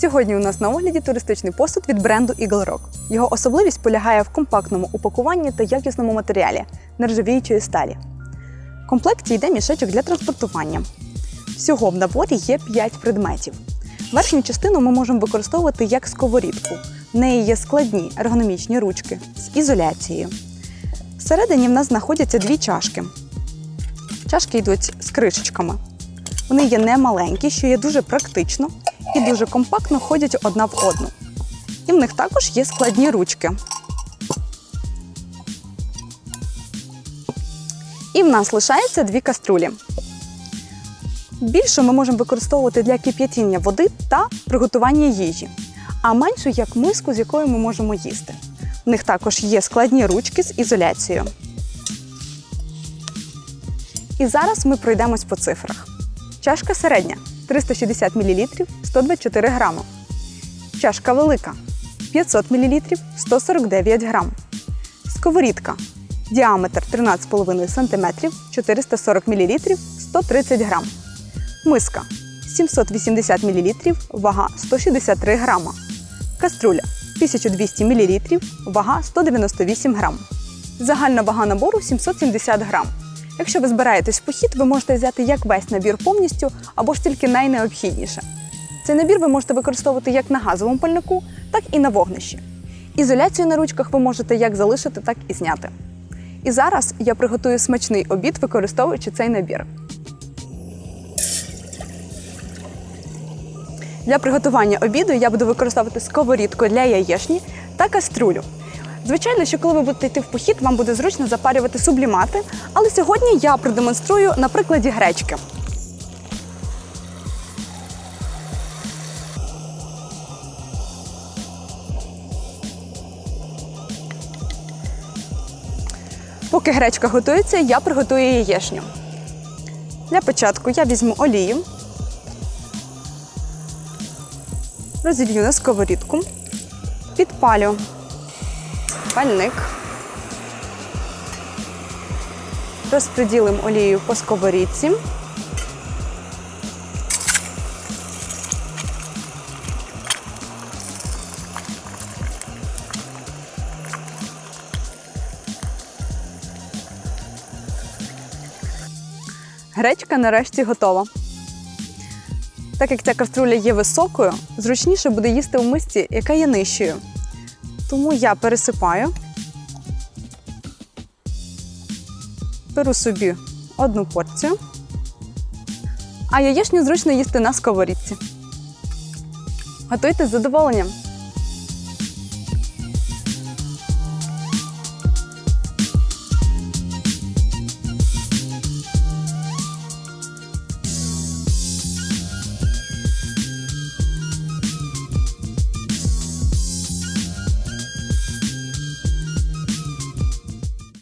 Сьогодні у нас на огляді туристичний посуд від бренду Eagle Rock. Його особливість полягає в компактному упакуванні та якісному матеріалі нержавіючої сталі. В комплекті йде мішечок для транспортування. Всього в наборі є 5 предметів. Верхню частину ми можемо використовувати як сковорідку. В неї є складні ергономічні ручки з ізоляцією. Всередині в нас знаходяться дві чашки. Чашки йдуть з кришечками. Вони є немаленькі, що є дуже практично і дуже компактно ходять одна в одну. І в них також є складні ручки. І в нас лишається дві каструлі. Більшу ми можемо використовувати для кип'ятіння води та приготування їжі, а меншу як миску, з якою ми можемо їсти. В них також є складні ручки з ізоляцією. І зараз ми пройдемось по цифрах. Чашка середня 360 мл 124 грама. Чашка велика 500 мл 149 грам. Сковорідка. Діаметр 13,5 см 440 мл 130 грам. Миска 780 мл вага 163 грама. Каструля 1200 мл вага 198 грам. Загальна вага набору 770 грам. Якщо ви збираєтесь в похід, ви можете взяти як весь набір повністю або ж тільки найнеобхідніше. Цей набір ви можете використовувати як на газовому пальнику, так і на вогнищі. Ізоляцію на ручках ви можете як залишити, так і зняти. І зараз я приготую смачний обід, використовуючи цей набір. Для приготування обіду я буду використовувати сковорідку для яєшні та каструлю. Звичайно, що коли ви будете йти в похід, вам буде зручно запарювати сублімати, але сьогодні я продемонструю на прикладі гречки. Поки гречка готується, я приготую яєшню. Для початку я візьму олію, розілью на сковорідку, підпалю пальник. Розподілимо олію по сковорідці. Гречка нарешті готова. Так як ця каструля є високою, зручніше буде їсти в мисці, яка є нижчою. Тому я пересипаю, беру собі одну порцію, а яєчню зручно їсти на сковорідці. Готуйте з задоволенням!